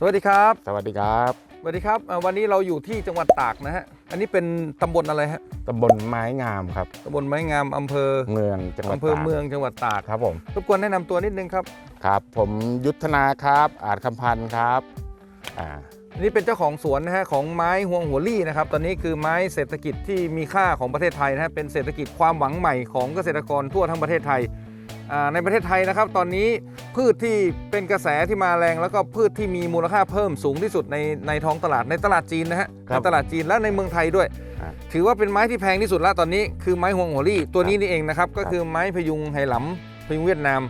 สวัสดีครับ สวัสดีครับสวัสดีครับอ่าวันนี้เราอยู่ที่จังหวัดตากนะฮะ อันนี้เป็นตำบลอะไรฮะตำบลไม้งามครับตำบลไม้งามอำเภอเมืองจังหวัดอำเภอตากเมืองจังหวัดตากครับผมรบกวนแนะนำตัวนิดนึงครับครับ ผมยุทธนาครับ อาจคำพันธ์ครับอ่าอันนี้เป็นเจ้าของสวนนะฮะของไม้ห่วงหัวลี่นะครับ ตอนนี้คือไม้เศรษฐกิจที่มีค่าของประเทศไทยนะฮะเป็นเศรษฐกิจความหวังใหม่ของเกษตรกรทั่วทั้งประเทศไทยอ่า ในประเทศไทยนะครับ ตอนนี้พืชที่เป็นกระแสที่มาแรง แล้วก็พืชที่มีมูลค่าเพิ่มสูงที่สุดในในท้องตลาดในตลาดจีนนะฮะในตลาดจีนและในเมืองไทยด้วยอ่าถือว่าเป็นไม้ที่แพงที่สุดแล้วตอนนี้คือไม้ห่วงหัวลี่ตัวนี้นี่เองนะครับก็คือไม้พยุงไหหลำพยุงเวียดนาม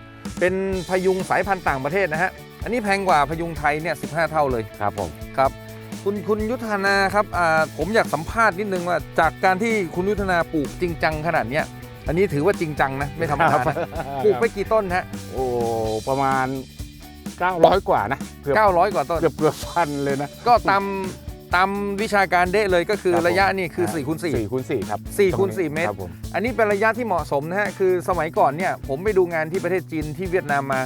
เป็นพยุงสายพันธุ์ต่างประเทศนะฮะอันนี้แพงกว่าพยุงไทยเนี่ยสิเท่าเลยครับผมครับคุณคุณยุทธนาครับอ่าผมอยากสัมภาษณ์นิดนึงว่าจากการที่คุณยุทธนาปลูกจริงจังขนาดเนี้ย อันนี้ถือว่าจริงจังนะ ไม่ธรรมดานะปลูกไปกี่ต้นฮะโอ้ประมาณ 900 กว่านะเกือบ900 กว่าต้นเกือบเกือบพันเลยนะ ก็ตามตามวิชาการเดะเลยก็คือครับผมระยะนี่คือ4คูณ4 4คูณ4ครับสี่คูณตรงนี้สี่เมตรครับผมอันนี้เป็นระยะที่เหมาะสมนะฮะคือสมัยก่อนเนี่ยผมไปดูงานที่ประเทศจีนที่เวียดนามมา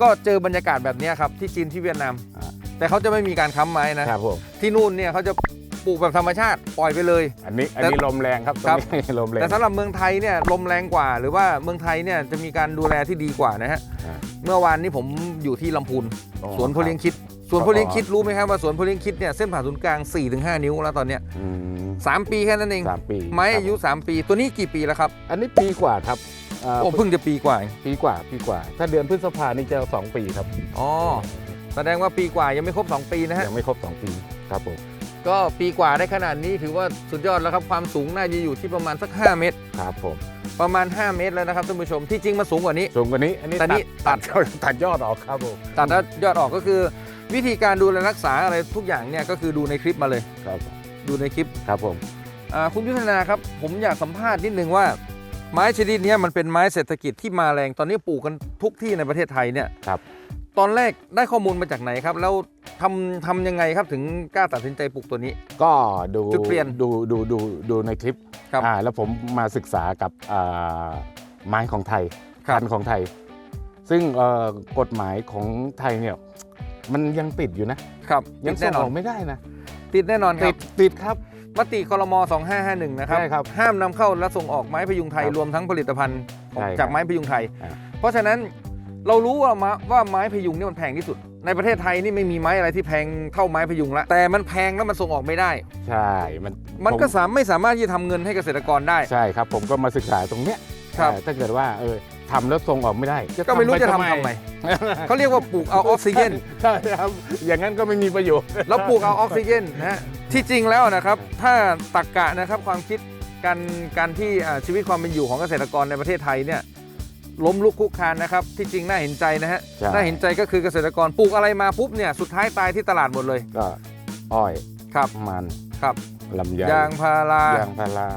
ก็เจอบรรยากาศแบบเนี้ยครับที่จีนที่เวียดนามอ่าแต่เขาจะไม่มีการค้ำไม้นะครับผมที่นู่นเนี่ยเขาจะ ปลูกแบบธรรมชาติปล่อยไปเลย อันนี้อันนี้ลมแรงครับครับตรงนี้ลมแรงแต่สำหรับเมืองไทยเนี่ยลมแรงกว่า หรือว่าเมืองไทยเนี่ยจะมีการดูแลที่ดีกว่านะฮะอ่าเมื่อวานนี้ผมอยู่ที่ลำพูนอ๋อสวนโพเลียงคิดสวนโพเลียงคิดรู้ไหมครับว่าสวนโพเลียงคิดเนี่ยเส้นผ่าศูนย์กลาง 4-5 นิ้วแล้วตอนเนี้ยอืมสามปีแค่นั้นเองสามปีไม้ครับอายุ 3 ปีตัวนี้กี่ปีแล้วครับ อันนี้ปีกว่าครับอ่าโอ้เพิ่งจะปีกว่าเองปีกว่าปีกว่า ถ้าเดือนพฤษภานี่จะสองปีครับอ๋อแสดงว่าปีกว่ายังไม่ครบ 2 ปีนะฮะยังไม่ครบสองปีครับผม ก็ปีกว่าได้ขนาดนี้ถือว่าสุดยอดแล้วครับความสูงน่าจะอยู่ที่ประมาณสัก 5 เมตร ครับผม ประมาณ 5 เมตรแล้วนะครับท่านผู้ชมที่จริงมันสูงกว่านี้ สูงกว่านี้ อันนี้แต่นี่ตัดตัดตัดยอดออกครับผม ตัดแล้วยอดออกก็คือ วิธีการดูแลรักษาอะไรทุกอย่างเนี่ยก็คือดูในคลิปมาเลย ครับดูในคลิปครับผม อ่าคุณยุทธนาครับ ผมอยากสัมภาษณ์นิดนึงว่า ไม้ชนิดเนี้ยมันเป็นไม้เศรษฐกิจที่มาแรงตอนนี้ปลูกกันทุกที่ในประเทศไทยเนี่ยครับ ตอนแรกได้ข้อมูลมาจากไหนครับ แล้ว ทำทำยังไงครับถึงกล้าตัดสินใจปลูกตัวนี้ ก็ดูจุดเปลี่ยนดูดูดูดูในคลิปครับอ่าแล้วผมมาศึกษากับอ่าไม้ของไทยครับ พันธุ์ของไทย ซึ่งเอ่อกฎหมายของไทยเนี่ยมันยังติดอยู่นะ ครับยังติดส่แน่งนออนอกไม่ได้นะติดแน่นอนคติรับดติดครับ มติครม2551 นะครับ ใช่ครับห้ามนำเข้าและส่งออกไม้พยุงไทยครับรวมทั้งผลิตภัณฑ์ของใช่ครับจากไม้พยุงไทย อ่าเพราะฉะนั้น เรารู้ว่ามาว่าไม้พยุงนี่มันแพงที่สุด ในประเทศไทยนี่ไม่มีไม้อะไรที่แพงเท่าไม้พยุงละแต่มันแพงแล้วมันส่งออกไม่ได้ ใช่มันมันก็ผสามไม่สามารถที่จะทำเงินให้เกษตรกรได้ ใช่ครับ ผมก็มาศึกษาตรงเนี้ยครับอ่าถ้าเกิดว่าเออทำแล้วส่งออกไม่ได้ก็ไม่รู้จะทำปทำไมเขาเรียกว่าปลูกเอาออกซิเจน ใช่ครับ อย่างนั้นก็ไม่มีประโยชน์ แล้วปลูกเอาออกซิเจนนะฮะที่จริงแล้วนะครับ ถ้าตักกะนะครับความคิดการการที่อ่าชีวิตความเป็นอยู่ของเกษตรกรในประเทศไทยเนี่ย ล้มลุกคลุกคลานนะครับ ที่จริงน่าเห็นใจนะฮะใช่ น่าเห็นใจก็คือเกษตรกรปลูกอะไรมาปุ๊บเนี่ยสุดท้ายตายที่ตลาดหมดเลยก็อ้อยครับมันครับ ลำไยยางพารายางพารา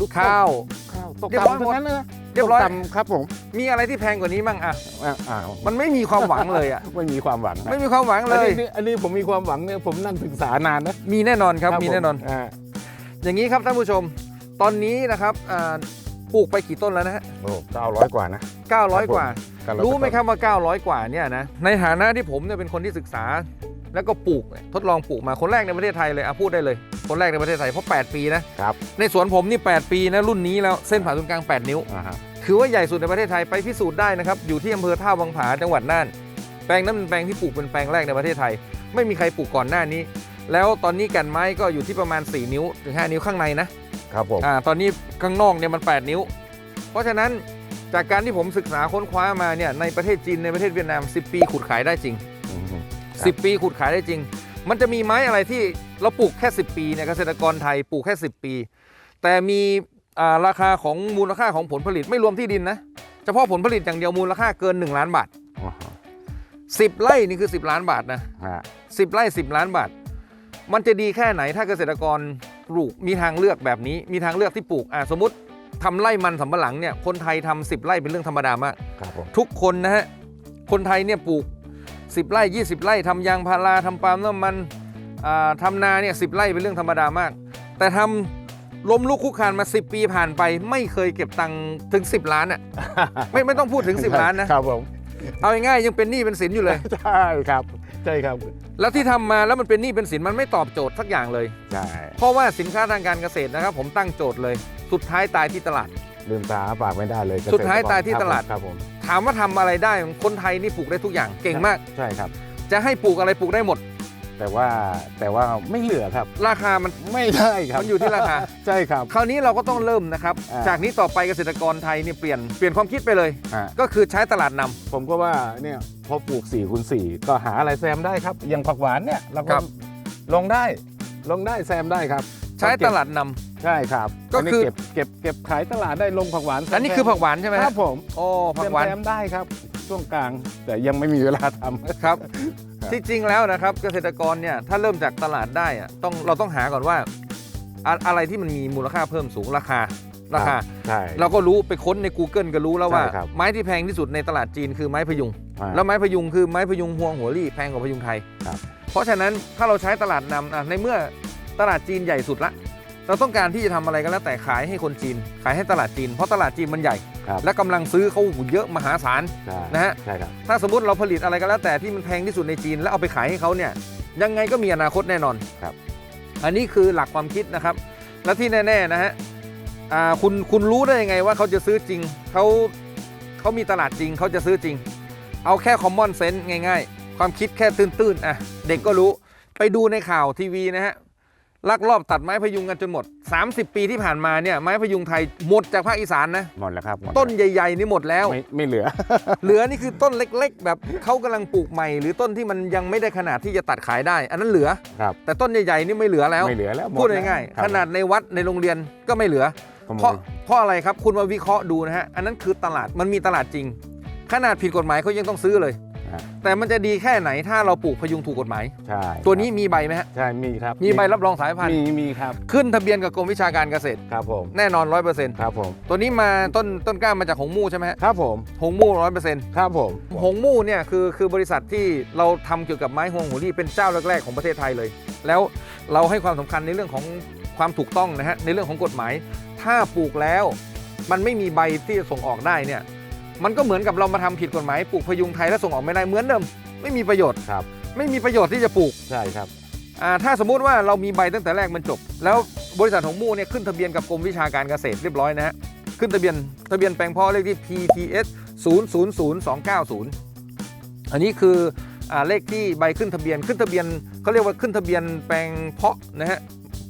ลูกข้าว ข้าวตกเรียบร้อยต่ำหมดทั้งนั้นเลยนะเรียบร้อยตกต่ำครับผมมีอะไรที่แพงกว่านี้มั่งอะอ้าวอ้าวมันไม่มีความหวังเลยอะ ไม่มีความหวังนะไม่มีความหวังเลอันยนี้อันนี้ผมมีความหวังเนี่ยผมนั่งศึกษานานนะมีแน่นอนครับมีผแน่นอนอ่าอย่างนี้ครับท่านผู้ชม ตอนนี้นะครับอ่า ปลูกไปกี่ต้นแล้วนะฮะโอ้เก้าร้อยกว่านะ900กว่า900รู้ไหมครับว่า900กว่าเนี่ยนะ ในฐานะที่ผมเนี่ยเป็นคนที่ศึกษา แล้วก็ปลูกเนี่ยทดลองปลูกมาคนแรกในประเทศไทยเลยอะพูดได้เลย คนแรกในประเทศไทยเพราะ 8 ปีนะครับในสวนผมนี่ 8 ปีนะรุ่นนี้แล้วเส้นผ่าศูนย์กลาง 8 นิ้วอ่าฮะถือว่าใหญ่สุดในประเทศไทยไปพิสูจน์ได้นะครับอยู่ที่อำเภอท่าวังผาจังหวัดน่านแปลงนั้นเป็นแปลงที่ปลูกเป็นแปลงแรกในประเทศไทย ไม่มีใครปลูกก่อนหน้านี้ แล้วตอนนี้แกันไม้ก็อยู่ที่ประมาณ 4 นิ้วถึง 5 นิ้วข้างในนะ ครับผม อ่าตอนนี้ข้างนอกเนี่ยมัน 8 นิ้ว เพราะฉะนั้นจากการที่ผมศึกษาค้นคว้ามาเนี่ยในประเทศจีนในประเทศเวียดนาม 10 ปีขุดขายได้จริงอืมครับ 10 ปีขุดขายได้จริง มันจะมีไม้อะไรที่เราปลูกแค่ 10 ปีเนี่ยเกษตรกรไทยปลูกแค่ 10 ปี แต่มีอ่าราคาของมูลค่าของผลผลิตไม่รวมที่ดินนะเฉพาะผลผลิตอย่างเดียวมูลค่าเกิน 1 ล้านบาทอ่าฮะ10 ไร่นี่คือ 10 ล้านบาทนะ ฮะ10 ไร่ 10 ล้านบาท มันจะดีแค่ไหนถ้าเกษตรกร ปลูกมีทางเลือกแบบนี้ มีทางเลือกที่ปลูกอ่าสมมติทำไร่มันสำปะหลังเนี่ยคนไทยทำ10 ไร่เป็นเรื่องธรรมดามากครับผมทุกคนนะฮะคนไทยเนี่ยปลูก 10 ไร่ 20 ไร่ทำยางพาราทำปาล์มน้ำมันอ่าทำนาเนี่ยสิไร่เป็นเรื่องธรรมดามาก แต่ทำล้มลุกคุกคานมา 10 ปีผ่านไป ไม่เคยเก็บตังค์ถึง 10 ล้านอะไม่ไม่ต้องพูดถึง 10 ล้านนะครับผมเอาง่ายๆยังเป็นหนี้เป็นสินอยู่เลยใช่ครับ ใช่ครับแล้วที่ทำมาแล้วมันเป็นหนี้เป็นสินมันไม่ตอบโจทย์สักอย่างเลย ใช่เพราะว่าสินค้าทางการเกษตรนะครับ ผมตั้งโจทย์เลย สุดท้ายตายที่ตลาด ลืมตาอ้าปากไม่ได้เลยเกษตรกรสุดท้ายตายที่ตลาด ครับผมถามว่าทำอะไรได้คนไทยนี่ปลูกได้ทุกอย่างเก่งมาก ใช่ครับ จะให้ปลูกอะไรปลูกได้หมด แต่ว่าแต่ว่าไม่เหลือครับ ราคามันไม่ได้ครับมันอยู่ที่ราคา ใช่ครับ คราวนี้เราก็ต้องเริ่มนะครับ อ่าจากนี้ต่อไปเกษตรกรไทยเนี่ยเปลี่ยนเปลี่ยนความคิดไปเลย ฮะ ก็คือใช้ตลาดนำ ผมก็ว่าเนี่ยพอปลูก4คูณ4ก็หาอะไรแซมได้ครับอย่างผักหวานเนี่ยเราคก็รับ ลงได้ลงได้แซมได้ครับใช้ตลาดนำ ใช่ครับก็นนี้คือ เก็บเก็บเก็บขายตลาดได้ลงผักหวานแซมอันนี้คือผักหวานใช่ไหมคฮะรับผมโอ้ผักหวานแซมได้ครับ ช่วงกลาง แต่ยังไม่มีเวลาทำครับครับ ที่จริงแล้วนะครับเกษตรกรเนี่ยถ้าเริ่มจากตลาดได้อะต้องเราต้องหาก่อนว่าอะอะไรที่มันมีมูลค่าเพิ่มสูงราคาราคา ใช่ เราก็รู้ไปค้นใน Google ก็รู้แล้วว่า ใช่ครับไม้ที่แพงที่สุดในตลาดจีนคือไม้พยุง อ่าแล้วไม้พยุงคือไม้พยุงฮวงหัวลี่แพงกว่าพยุงไทย ครับ เพราะฉะนั้นถ้าเราใช้ตลาดนำอะในเมื่อตลาดจีนใหญ่สุดละ เราต้องการที่จะทำอะไรก็แล้วแต่ขายให้คนจีน ขายให้ตลาดจีน เพราะตลาดจีนมันใหญ่ ครับและกำลังซื้อเขาเยอะมหาศาลใช่นะฮะใช่ครับถ้าสมมติเราผลิตอะไรก็แล้วแต่ที่มันแพงที่สุดในจีนแล้วเอาไปขายให้เขาเนี่ยยังไงก็มีอนาคตแน่นอนครับอันนี้คือหลักความคิดนะครับ และที่แน่ๆนะฮะอ่าคุณคุณรู้ได้ยังไงว่าเขาจะซื้อจริงเขาเขามีตลาดจริงเขาจะซื้อจริง เอาแค่ common sense ง่าย ๆ ความคิดแค่ตื้นๆอะเด็กก็รู้ไปดูในข่าวทีวีนะฮะ ลักลอบตัดไม้พยุงกันจนหมด 30 ปีที่ผ่านมาเนี่ยไม้พยุงไทยหมดจากภาคอีสานนะหมดแล้วครับหมดต้นใหญ่ๆนี่หมดแล้ว ไม่ไม่เหลือ เหลือนี่คือต้นเล็ก ๆ แบบเขากำลังปลูกใหม่ หรือต้นที่มันยังไม่ได้ขนาดที่จะตัดขายได้ อันนั้นเหลือ ครับแต่ต้นใหญ่ๆนี่ไม่เหลือแล้ว ไม่เหลือแล้วหมพูดแล้วง่ายครัๆบขนาดในวัดในโรงเรียนก็ไม่เหลือขโมยเพราะเพราะอะไรครับคุณมาวิเคราะห์ดูนะฮะอันนั้นคือตลาดมันมีตลาดจริง ขนาดผิดกฎหมายเขายังต้องซื้อเลย อ่าแต่มันจะดีแค่ไหนถ้าเราปลูกพยุงถูกกฎหมาย ใช่ตัวนี้มีใบไหมฮะ ใช่มีครับมีใบรับรองสายพันธุ์ มีมีครับขึ้นทะเบียนกับกรมวิชาการเกษตร ครับผมแน่นอนร้อยเปอร์เซ็นต์ครับผมตัวนี้มาต้นต้นกล้ามาจากหงมู่ใช่ไหมฮะครับผมหงมู่ร้อยเปอร์เซ็นต์ครับผมหงมู่เนี่ยคือคือบริษัทที่เราทำเกี่ยวกับไม้ฮวงหัวรี่เป็นเจ้าแรกๆของประเทศไทยเลย แล้วเราให้ความสำคัญในเรื่องของความถูกต้องนะฮะในเรื่องของกฎหมาย ถ้าปลูกแล้ว มันไม่มีใบที่จะส่งออกได้เนี่ย มันก็เหมือนกับเรามาทำผิดกฎหมายปลูกพยุงไทยแล้วส่งออกไม่ได้เหมือนเดิม ไม่มีประโยชน์ครับ ไม่มีประโยชน์ที่จะปลูกใช่ครับอ่าถ้าสมมุติว่าเรามีใบตั้งแต่แรกมันจบ แล้วบริษัทหงมู่เนี่ยขึ้นทะเบียนกับกรมวิชาการเกษตรเรียบร้อยนะฮะขึ้นทะเบียนทะเบียนแปลงเพ่อเลขที่ PTS 000290 อันนี้คืออ่าเลขที่ใบขึ้นทะเบียนขึ้นทะเบียนเขาเรียกว่าขึ้นทะเบียนแปลงเพาะนะฮะ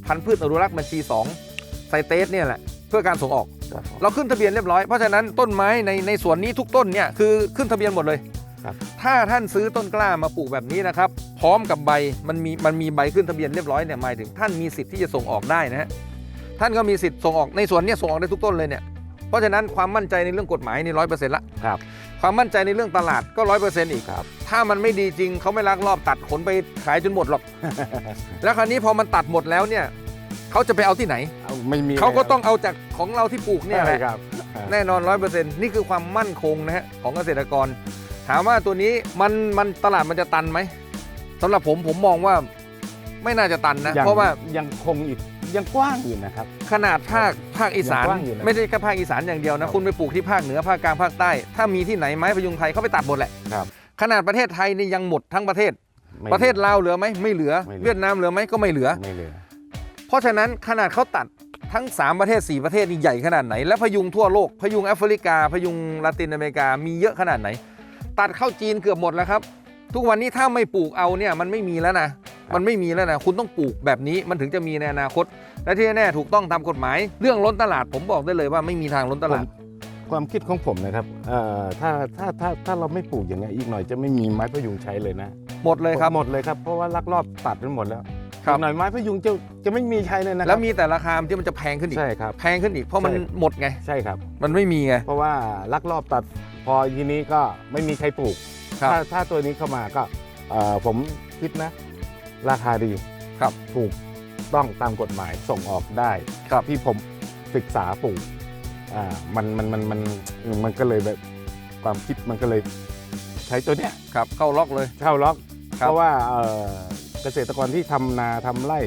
พันธุ์พืชอนุรักษ์บัญชี 2 ไซเตสเนี่ยแหละเพื่อการส่งออก ครับผม เราขึ้นทะเบียนเรียบร้อย เพราะฉะนั้นต้นไม้ในในสวนนี้ทุกต้นเนี่ยคือขึ้นทะเบียนหมดเลย ครับ ถ้าท่านซื้อต้นกล้ามาปลูกแบบนี้นะครับ พร้อมกับใบมันมีมันมีใบขึ้นทะเบียนเรียบร้อยเนี่ยหมายถึงท่านมีสิทธิ์ที่จะส่งออกได้นะฮะท่านก็มีสิทธิ์ส่งออกในสวนเนี่ยส่งออกได้ทุกต้นเลยเนี่ยเพราะฉะนั้นความมั่นใจในเรื่องกฎหมายนี่ร้อยเปอร์เซ็นต์ละครับ ความมั่นใจในเรื่องตลาดก็ร้อยเปอร์เซ็นต์อีกครับ ถ้ามันไม่ดีจริงเขาไม่ลักลอบตัดขนไปขายจนหมดหรอก แล้วคราวนี้พอมันตัดหมดแล้วเนี่ยเขาจะไปเอาที่ไหนเอา ไม่มีเขาก็ต้องเอาจากของเราที่ปลูกเนี่ยแหใช่ละครับ แน่นอนร้อยเปอร์เซ็นต์นี่คือความมั่นคงนะฮะของเกษตรกร ถามว่าตัวนี้มันมันตลาดมันจะตันไหมสำหรับผมผมมองว่าไม่น่าจะตันนะยังเพราะว่ายังคงอีกยังกว้างอยู่นะครับ ขนาดภาคภาคอีสานยังกว้างอยู่นะไม่ใช่แค่ภาคอีสานอย่างเดียวครันะบคุณไปปลูกที่ภาคเหนือภาคกลางภาคใต้ ถ้ามีที่ไหนไม้พยุงไทยเขาไปตัดหมดแหละครับขนาดประเทศไทยนี่ยังหมดทั้งประเทศไม่ประเทศลาวเหลือไหมไม่เหลือไม่เหลือ เวียดนามเหลือไหมก็ไม่เหลือไม่เหลือเพราะฉะนั้นขนาดเขาตัด ทั้ง 3 ประเทศ 4 ประเทศนี่ใหญ่ขนาดไหน และพยุงทั่วโลก พยุงแอฟริกา พยุงลาตินอเมริกามีเยอะขนาดไหน ตัดเข้าจีนเกือบหมดแล้วครับ ทุกวันนี้ถ้าไม่ปลูกเอาเนี่ยมันไม่มีแล้วนะมันไม่มีแล้วนะคุณต้องปลูกแบบนี้มันถึงจะมีในอนาคต และที่แน่ๆถูกต้องตามกฎหมาย เรื่องล้นตลาดผมบอกได้เลยว่าไม่มีทางล้นตลาด ความคิดของผมนะครับเอ่อถ้าถ้าถ้าถ้าเราไม่ปลูกอย่างนี้ยอีกหน่อยจะไม่มีไม้พยุงใช้เลยนะ หมดเลยครับหมดเลยครับเพราะว่าลักลอบตัดไปหมดแล้ว ครับอีกหน่อยไม้พยุงจะจะไม่มีใช้เลยนะคแล้รัวมีแต่ราคาที่มันจะแพงขึ้นอีก ใช่ครับ แพงขึ้นอีกเพราะมันใช่ หมดไง ใช่ครับ มันไม่มีไง เพราะว่าลักลอบตัดพอทีนี้ก็ไม่มีใครปลูก ครับถ้าถ้าตัวนี้เข้ามาก็เอ่อผมคิดนะ ราคาดีครับ ถูกต้องตามกฎหมายส่งออกได้ ครับ ที่ผมศึกษาปลูกอ่ามันมันมันมันมันก็เลยแบบความคิดมันก็เลยใช้ตัวเนี้ยครับเข้าล็อกเลยเข้าล็อก ครับ เพราะว่าเอ่อ เกษตรกรที่ทำนาทำไร่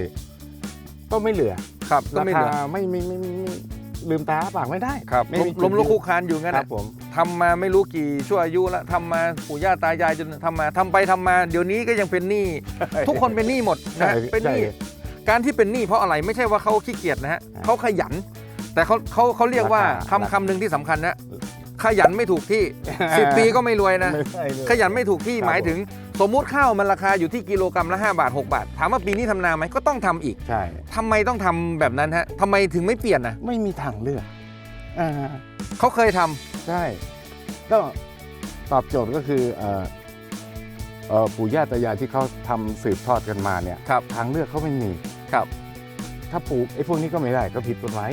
ก็ไม่เหลือครับก็ราไม่เหคาลือไม่ไม่ไม่ไม่ไม่ลืมตาอ้าปากไม่ได้ครับไม่ล้มมีล้มลุกจุดยืนคลุกคลานอยู่งั้นคน่ะรับผม ทำมาไม่รู้กี่ชั่วอายุแล้วทำมาปู่ย่าตายายจนทำมาทำไปทำมาเดี๋ยวนี้ก็ยังเป็นหนี้ทุกคนเป็นหนี้หมดนะฮะใช่เป็นหนี้ ใช่การที่เป็นหนี้เพราะอะไรไม่ใช่ว่าเขาขี้เกียจนะฮะอ่าเขาขยัน แต่เขาเขาเขาเรียกว่าราคา คำคำหนึ่งที่สำคัญนะ ขยันไม่ถูกที่ 10 ปีก็ไม่รวยนะ ไม่ใช่เลย ขยันไม่ถูกที่ครับหมายถึง สมมุติข้าวมันราคาอยู่ที่กิโลกรัมละ 5 บาท 6 บาท ถามว่าปีนี้ทำนาไหมก็ต้องทำอีกใช่ ทำไมต้องทำแบบนั้นฮะทำไมถึงไม่เปลี่ยนนะไม่มีทางเลือกอ่าเขาเคยทำใช่ ก็ตอบโจทย์ก็คือเอ่อเอ่อปู่ย่าตายายที่เขาทำสืบทอดกันมาเนี่ย ครับทางเลือกเขาไม่มี ครับ ถ้าปลูกไอ้พวกนี้ก็ไม่ได้ก็ผิดกฎหมาย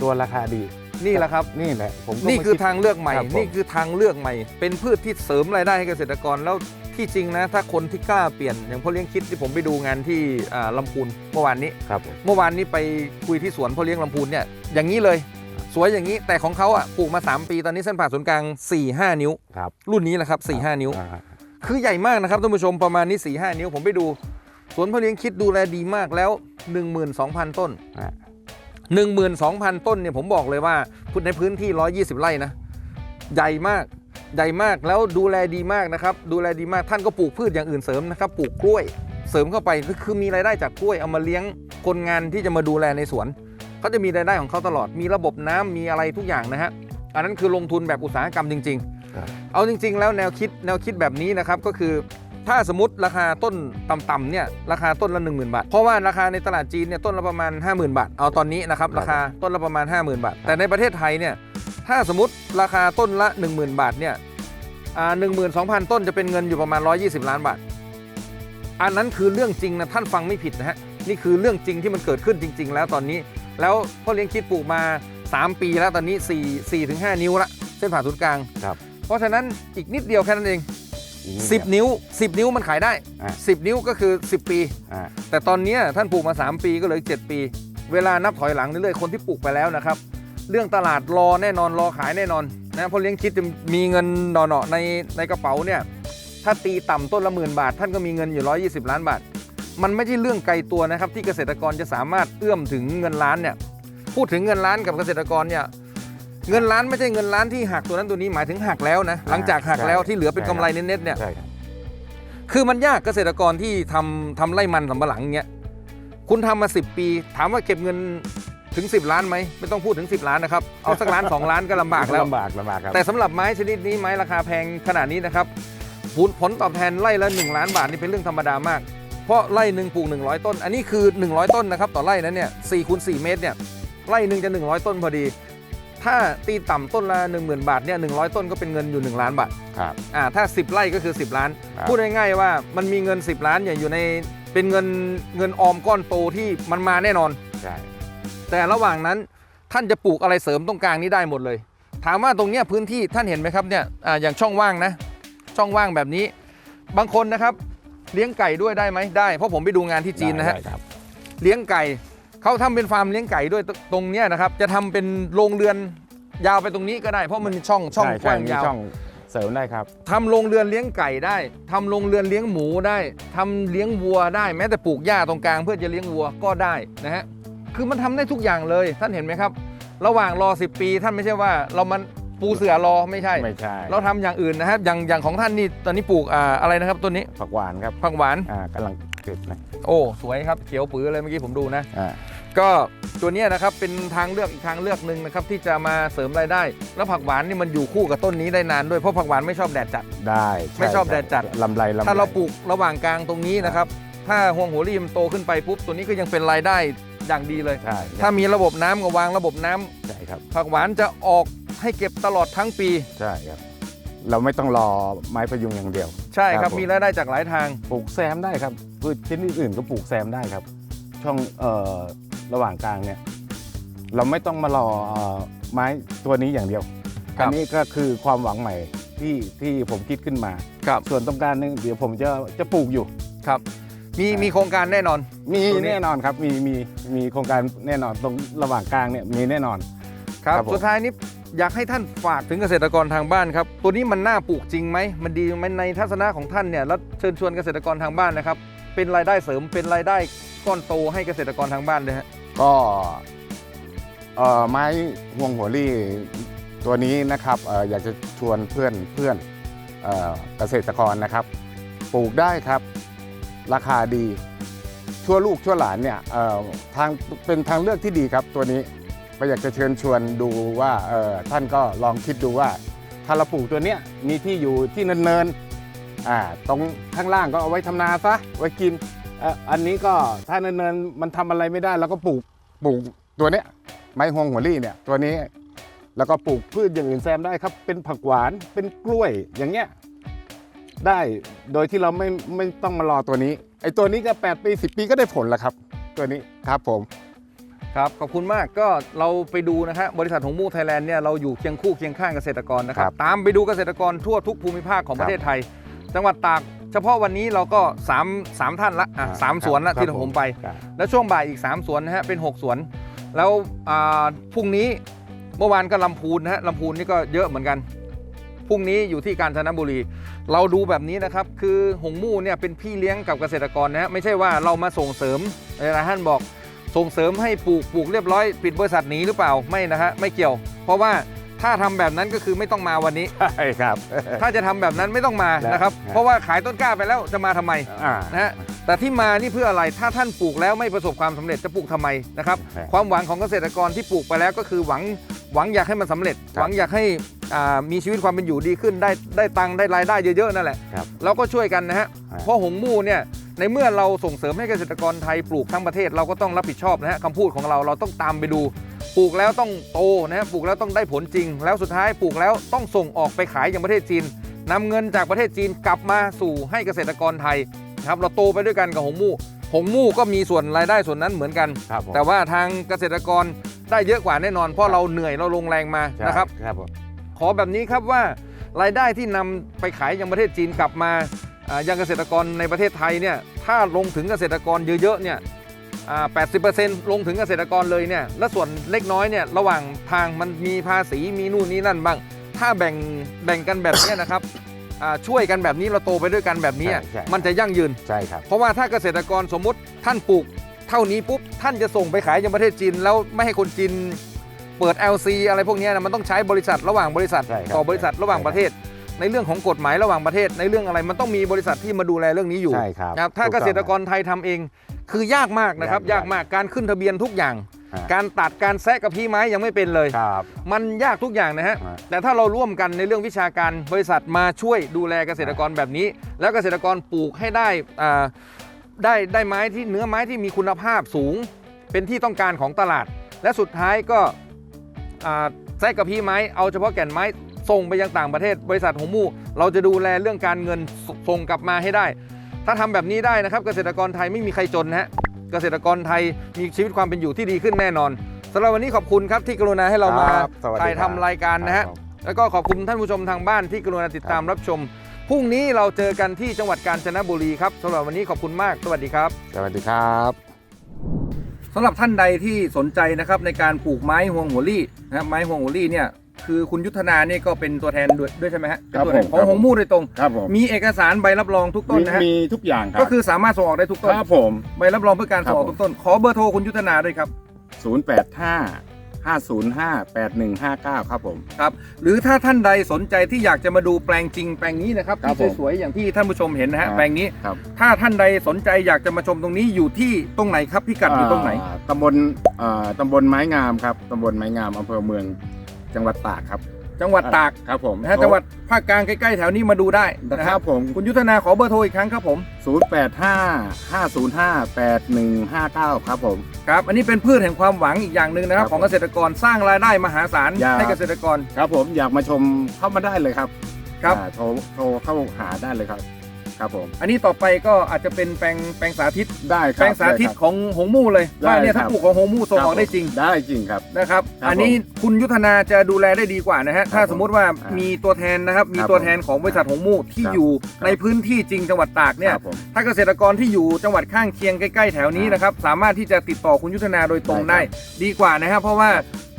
ตัวราคาดี นี่แหละครับนี่แหละผมก็นี่ไม่คือดทางเลือกใหม่ ครับผม นี่คือทางเลือกใหม่ เป็นพืชที่เสริมรายได้ให้เกษตรกรแล้วที่จริงนะ ถ้าคนที่กล้าเปลี่ยนอย่างพ่อเลี้ยงคิดที่ผมไปดูงานที่อ่าลำพูนเมื่อวานนี้ ครับผม เมื่อวานนี้ไปคุยที่สวนพ่อเลี้ยงลำพูนเนี่ยอย่างนี้เลย สวยอย่างนี้แต่ของเขาอะปลูกมา 3 ปีตอนนี้เส้นผ่าศูนย์กลาง 4 5 นิ้ว ครับ รุ่นนี้แหละครับ 4 5 นิ้ว อ่าคือใหญ่มากนะครับท่านผู้ชมประมาณนี้4 5 นิ้วผมไปดู สวนพ่อเลี้ยงคิดดูแลดีมากแล้ว 12,000 ต้นอ่า 12,000 ต้นเนี่ยผมบอกเลยว่าพุในพื้นที่ 120 ไร่นะ ใหญ่มากใหญ่มากแล้วดูแลดีมากนะครับ ดูแลดีมากท่านก็ปลูกพืชอย่างอื่นเสริมนะครับ ปลูกกล้วยเสริมเข้าไปคือคือมีรายได้จากกล้วยเอามาเลี้ยงคนงานที่จะมาดูแลในสวนเขาจะมีรายได้ของเขาตลอดมีระบบน้ำมีอะไรทุกอย่างนะฮะอันนั้นคือลงทุนแบบอุตสาหกรรมจริงครับๆเอาจริง ๆ แล้วแนวคิดแนวคิดแบบนี้นะครับก็คือ ถ้าสมมติราคาต้นต่ำๆเนี่ยราคาต้นละ 10,000 บาท เพราะว่าราคาในตลาดจีนเนี่ยต้นละประมาณ 50,000 บาท เอาตอนนี้นะครับครับราคาต้นละประมาณ 50,000 บาท แต่ในประเทศไทยเนี่ยถ้าสมมติราคาต้นละ 10,000 บาทเนี่ยอ่า12,000ต้นจะเป็นเงินอยู่ประมาณ 120 ล้านบาท อันนั้นคือเรื่องจริงนะท่านฟังไม่ผิดนะฮะนี่คือเรื่องจริงที่มันเกิดขึ้นจริง ๆ แล้วตอนนี้ แล้วพ่อเลี้ยงคิดปลูกมา 3 ปีแล้วตอนนี้4 4ถึง5นิ้วละเส้นผ่าศูนย์กลางครับเพราะฉะนั้นอีกนิดเดียวแค่นั้นเอง อีกนิดเดียว10 นิ้ว 10 นิ้วมันขายได้ อะ 10 นิ้วก็คือ 10 ปี อ่าแต่ตอนเนี้ยท่านปลูกมา 3 ปีก็เหลืออีก7ปี เวลานับถอยหลังเรื่อยๆคนที่ปลูกไปแล้วนะครับ เรื่องตลาดรอแน่นอนรอขายแน่นอนนะเพราะเลี้ยงคิดจะมีเงินหน่อๆในในกระเป๋าเนี่ยถ้าตีต่ำต้นละหมื่นบาท ท่านก็มีเงินอยู่ 120 ล้านบาท มันไม่ใช่เรื่องไกลตัวนะครับที่เกษตรกรจะสามารถเอื้อมถึงเงินล้านเนี่ยพูดถึงเงินล้านกับเกษตรกรเนี่ย เงินล้านไม่ใช่เงินล้านที่หักตัวนั้นตัวนี้หมายถึงหักแล้วนะหลังจากหักแล้วที่เหลือเป็นกำไรเน็ตๆเนี่ยใช่ครับคือมันยากเกษตรกรที่ทำทำไร่มันสำปะหลังเงี้ยคุณทำมา 10 ปี ถามว่าเก็บเงินถึง 10 ล้านไหมไม่ต้องพูดถึง 10 ล้านนะครับ เอาสักล้าน 2 ล้านก็ลำบากแล้วลำบากลำบากครับแต่สำหรับไม้ชนิดนี้ไม้ราคาแพงขนาดนี้นะครับผลผลตอบแทนไร่ละ 1 ล้านบาทนี่เป็นเรื่องธรรมดามาก เพราะไร่หนึ่งปลูก 100 ต้น อันนี้คือ 100 ต้นนะครับต่อไร่นั้นเนี่ย4คูณ4เมตรเนี่ยไร่หนึ่งจะ 100 ต้นพอดี ถ้าตีต่ำต้นละ10,000 บาทเนี่ย100ต้นก็เป็นเงินอยู่ 1 ล้านบาทครับอ่าถ้า 10 ไร่ก็คือ 10 ล้านครับพูดง่ายๆว่ามันมีเงิน 10 ล้านเนี่ยอยู่ในเป็นเงินเงินออมก้อนโตที่มันมาแน่นอนใช่แต่ระหว่างนั้นท่านจะปลูกอะไรเสริมตรงกลางนี้ได้หมดเลย ถามว่าตรงเนี้ยพื้นที่ท่านเห็นไหมครับเนี่ยอาอย่างช่องว่างนะ ช่องว่างแบบนี้ บางคนนะครับ เลี้ยงไก่ด้วยได้ไหมได้ เพราะผมไปดูงานที่จีนนะฮะได้ครับเลี้ยงไก่ เขาทำเป็นฟาร์มเลี้ยงไก่ด้วยตตรงเนี้ยนะครับ จะทำเป็นโรงเรือนยาวไปตรงนี้ก็ได้ เพราะมันมีช่องช่องใช่กว้างใช่มียาวช่องเสริมได้ครับทำโรงเรือนเลี้ยงไก่ได้ทำโรงเรือนเลี้ยงหมูได้ทำเลี้ยงวัวได้แม้แต่ปลูกหญ้าตรงกลางเพื่อจะเลี้ยงวัวก็ได้นะฮะคือมันทำได้ทุกอย่างเลยท่านเห็นไหมครับ ระหว่างรอ 10 ปี ท่านไม่ใช่ว่าเรามันปูเสือรอไม่ใช่ไม่ใช่ เราทำอย่างอื่นนะครับอย่างอย่างของท่านนี่ตอนนี้ปลูกอ่าอะไรนะครับตัวนี้ผักหวานครับผักหวานอ่ากำลังเก็บนะโอ้สวยครับเขียวปื้อเลยเมื่อกี้ผมดูนะอ่า ก็ตัวเนี้ยนะครับเป็นทางเลือกอีกทางเลือกหนึ่งนะครับที่จะมาเสริมรายได้ แล้วผักหวานนี่มันอยู่คู่กับต้นนี้ได้นานด้วยเพราะผักหวานไม่ชอบแดดจัด ได้ใไม่ชอบแดดจัด ลำไรลำไรถ้าเราปลูกระหว่างกลางตรงนี้นะครับ ถ้าห่วงหัวรีมนโตขึ้นไปปุ๊บตัวนี้ก็ยังเป็นรายได้อย่างดีเลย ใช่ถ้ามีระบบน้ำก็วางระบบน้ำใช่ครับผักหวานจะออกให้เก็บตลอดทั้งปี ใช่ครับ เราไม่ต้องรอไม้พยุงอย่างเดียว ใช่คครัรับบผม มีรายได้จากหลายทาง ปลูกแซมได้ครับพืชชนิดอื่นก็ปลูกแซมได้ครับ ช่องเอ่อ ระหว่างกลางเนี่ยเราไม่ต้องมารอเอ่อไม้ตัวนี้อย่างเดียวครับอันี้ก็คือความหวังใหม่ที่ที่ผมคิดขึ้นมา ครับส่วนตรงกลารนึงเดี๋ยวผมจะจะปลูกอยู่ ครับ มีมีโครงการแน่นอน มีตรงนี้ แน่นอนครับมีมีมีโครงการแน่นอนตรงระหว่างกลางเนี่ยมีแน่นอน ครับ ครับผม สุดท้ายนี้อยากให้ท่านฝากถึงเกษตรกรทางบ้านครับ ตัวนี้มันน่าปลูกจริงไหม มันดีไหมในทัศนะของท่านเนี่ย แล้วเชิญชวนเกษตรกรทางบ้านนะครับ เป็นรายได้เสริม เป็นรายได้ก้อนโตให้เกษตรกรทางบ้านเลยฮะ ก็เอ่อไม้ห่วงหัวรี่ตัวนี้นะครับเอ่ออยากจะชวนเพื่อนเพื่อนเอ่อเกษตรกรนะครับ ปลูกได้ครับ ราคาดีชั่วลูกชั่วหลานเนี่ยเอ่อทางเป็นทางเลือกที่ดีครับตัวนี้ก็อยากจะเชิญชวนดูว่าเอ่อท่านก็ลองคิดดูว่าถ้าเราปลูกตัวเนี้ยมีที่อยู่ที่เนินๆอ่าตรงข้างล่างก็เอาไว้ทำนาซะไว้กิน เอ่ออันนี้ก็ถ้าเนินๆมันทำอะไรไม่ได้เราก็ปลูกปลูกตัวเนี้ยไม้ฮวงหัวลี่เนี่ยตัวนี้ แล้วก็ปลูกพืชอย่างอื่นแซมได้ครับ เป็นผักหวานเป็นกล้วยอย่างเงี้ยได้โดยที่เราไม่ไม่ต้องมารอตัวนี้ไอ้ตัวนี้ก็ 8 ปี 10 ปีก็ได้ผลแล้วครับ ตัวนี้ครับผม ครับขอบคุณมากก็เราไปดูนะฮะบริษัทหงมูไทยแลนด์เนี่ยเราอยู่เคียงคู่เคียงข้างเกษตรกรนะครับครับตามไปดูเกษตรกรทั่วทุกภูมิภาคของคปรับ ระเทศไทย จังหวัดตากเฉพาะวันนี้เราก็3 3ท่านละอะอ่าสามสวนละครับที่ครับผมไป ครับแล้วช่วงบ่ายอีก 3 สวนนะฮะเป็น 6 สวน แล้วอ่าพรุ่งนี้เมื่อวานก็ลำพูนนะฮะลำพูนนี่ก็เยอะเหมือนกันพรุ่งนี้อยู่ที่กาญจนบุรี เราดูแบบนี้นะครับ คือหงมู่เนี่ยเป็นพี่เลี้ยงกับเกษตรกรนะฮะไม่ใช่ว่าเรามาส่งเสริมเวลาท่านบอก ส่งเสริมให้ปลูกปลูกเรียบร้อย ปิดบริษัทหนีหรือเปล่าไม่นะฮะไม่เกี่ยว เพราะว่า ถ้าทำแบบนั้นก็คือไม่ต้องมาวันนี้ ใช่ครับ ถ้าจะทำแบบนั้นไม่ต้องมานะครับ ครับ เพราะว่าขายต้นกล้าไปแล้วจะมาทำไมอ่า นะฮะแต่ที่มานี่เพื่ออะไรถ้าท่านปลูกแล้วไม่ประสบความสำเร็จจะปลูกทำไมนะครับ ครับความหวังของเกษตรกรที่ปลูกไปแล้วก็คือหวังหวังอยากให้มันสำเร็จ ครับ หวังอยากให้อ่ามีชีวิตความเป็นอยู่ดีขึ้นได้ได้ตังค์ได้รายได้เยอะๆนั่นแหละ ครับ เราก็ช่วยกันนะฮะครับเพราะหงมู่เนี่ย ในเมื่อเราส่งเสริมให้เกษตรกรไทยปลูกทั้งประเทศเราก็ต้องรับผิดชอบนะฮะคำพูดของเราเราต้องตามไปดู ปลูกแล้วต้องโตนะฮะปลูกแล้วต้องได้ผลจริง แล้วสุดท้ายปลูกแล้วต้องส่งออกไปขายยังประเทศจีนนำเงินจากประเทศจีนกลับมาสู่ให้เกษตรกรไทยนะครับเราโตไปด้วยกันกับหงมู่หงมู่ก็มีส่วนรายได้ส่วนนั้นเหมือนกันครับผมแต่ว่าทางเกษตรกรได้เยอะกว่าแน่นอน เพราะเราเหนื่อยเราลงแรงมาใช่นะครับครับผมขอแบบนี้ครับว่ารายได้ที่นำไปขายยังประเทศจีนกลับมาอ่ายังเกษตรกรในประเทศไทยเนี่ยถ้าลงถึงเกษตรกรเยอะๆเนี่ยอ่า 80%ลงถึงเกษตรกรเลยเนี่ยและส่วนเล็กน้อยเนี่ยระหว่างทางมันมีภาษีมีนู่นนี่นั่นบ้าง ถ้าแบ่งแบ่งกันแบบเนี้ยนะครับอ่าช่วยกันแบบนี้เราโตไปด้วยกันแบบนี้อะใช่ใช่มันจะยั่งยืนใช่ครับเพราะว่าถ้าเกษตรกรสมมุติท่านปลูกเท่านี้ปุ๊บท่านจะส่งไปขายยังประเทศจีน แล้วไม่ให้คนจีนเปิด LC อะไรพวกเนี้ยนะมันต้องใช้บริษัทระหว่างบริษัทใช่ครับต่อบริษัทระหว่างใช่ครับประเทศ ในเรื่องของกฎหมายระหว่างประเทศ ในเรื่องอะไรมันต้องมีบริษัทที่มาดูแลเรื่องนี้อยู่ใช่ครับนะครับถ้าถูเกต้องษตรกรไทยทำเอง คือยากมากนะครับยากยากมากการขึ้นทะเบียนทุกอย่างฮะการตัดการแซะกับพี่ไม้ยังไม่เป็นเลยครับมันยากทุกอย่างนะฮะฮะแต่ถ้าเราร่วมกันในเรื่องวิชาการบริษัทมาช่วยดูแลเกษตรกรแบบนี้ แล้วเกษตรกรปลูกให้ได้อ่าได้ได้ไม้ที่เนื้อไม้ที่มีคุณภาพสูง เป็นที่ต้องการของตลาด และสุดท้ายก็อ่าแทรกกับพี่ไม้เอาเฉพาะแก่นไม้ส่งไปยังต่างประเทศ บริษัทหงมู่ เราจะดูแลเรื่องการเงินสส่งกลับมาให้ได้ ถ้าทำแบบนี้ได้นะครับ เกษตรกรไทยไม่มีใครจนนะฮะเกษตรกรไทยมีชีวิตความเป็นอยู่ที่ดีขึ้นแน่นอนสำหรับวันนี้ขอบคุณครับที่กรุณาให้เรามาครับสวัสดีถ่ายครับทำรายการนะฮะครับผมแล้วก็ขอบคุณท่านผู้ชมทางบ้านที่กรุณาติดตามรับชมพรุ่งนี้เราเจอกันที่จังหวัดกาญจนบุรีครับสำหรับวันนี้ขอบคุณมาก สวัสดีครับ สวัสดีครับสำหรับท่านใดที่สนใจนะครับในการปลูกไม้ห่วงหัวลี่นะครับไม้ห่วงหัวลี่เนี่ย คือคุณยุทธนาเนี่ยก็เป็นตัวแทนด้วยด้วยใช่ไหมฮะเป็นตัวแทนครับผม ของหงมู่โดยตรง ครับผมมีเอกสารใบรับรองทุกต้นมีนะฮะมีทุกอย่างครับก็คือสามารถส่งออกได้ทุกต้นครับผม ใบรับรองเพื่อการส่งออกครับผม ทุกต้น ขอเบอร์โทรคุณยุทธนาด้วยครับ085 505 8159 ครับผม ครับ หรือถ้าท่านใดสนใจที่อยากจะมาดูแปลงจริงแปลงนี้นะครับครับที่ผมสวยๆอย่างที่ท่านผู้ชมเห็นนะฮะครับ แปลงนี้ ครับถ้าท่านใดสนใจอยากจะมาชมตรงนี้อยู่ที่ตรงไหนครับพิกัดอยู่ตรงไหนาตำบลอ่าตำบลไม้งามครับ ตำบลไม้งามอำเภอเมือง จังหวัดตากครับ จังหวัดตากครับผมนะฮะจังหวัดภาคกลางใกล้ๆแถวนี้มาดูได้นะคครัรับบผมคุณยุทธนาขอเบอร์โทรอีกครั้งครับผม085 505 8159 ครับผม ครับ อันนี้เป็นพืชแห่งความหวังอีกอย่างหนึ่งนะครับ ครับของเกษตรกรสร้างรายได้มหาศาลอย่า ให้เกษตรกรครับผมอยากมาชมเข้ามาได้เลยครับครับ อ่าโทรโทรเข้าหาได้เลยครับ ครับผม อันนี้ต่อไปก็อาจจะเป็นแปลงแปลงสาธิต ได้คแปลรับงสาธิตได้ครับ ของหงมู่เลยได้ว่าเนี่ยครัถ้าบปลูกของหงมู่ส่งออกได้จริงได้จริงครับ นะครับ ครับอันนี้คุณยุทธนาจะดูแลได้ดีกว่านะฮะ ถ้าผมสมมุติว่าอ่ามีมีตัวแทนนะครับ มีครับตัวแทนของบริษัทหงมู่ที่ครับอยู่ครับ ในพื้นที่จริงจังหวัดตากเนี่ย ครับผม ถ้าเกษตรกรที่อยู่จังหวัดข้างเคียงใกล้ๆแถวนี้นะครับ สามารถที่จะติดต่อคุณยุทธนาโดยตรงได้ได้ครับดีกว่านะครับเพราะว่า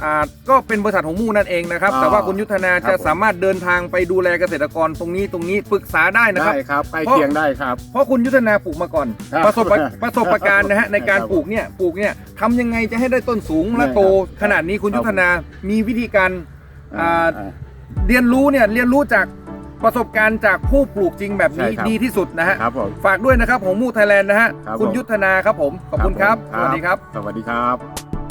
อ่าก็เป็นบริษัทหงมู่นั่นเองนะครับอ่าแต่ว่าคุณยุทธนาครับจะผม สามารถเดินทางไปดูแลเกษตรกรตรงนี้ตรงนี้ปรึกษาได้นะครับ ได้ครับใกล้เพราะเคียงได้ครับ เพราะคุณยุทธนาปลูกมาก่อน ครับประสบประสบการณ์นะฮะในการครับปลูกเนี่ยปลูกเนี่ยทำยังไงจะให้ได้ต้นสูงและเนี่ยโต ครับขนาดนี้คุณครับ ยุทธนามีวิธีการ อ่า อ่า เรียนรู้เนี่ยเรียนรู้จากประสบการณ์จากผู้ปลูกจริงแบบนี้ใช่ครับ ดีที่สุดนะฮะครับผม ฝากด้วยนะครับของมูไทยแลนด์นะฮะครับคุณผม ยุทธนาครับผมขอบคุณครับผมสวัสดีครับ สวัสดีครับ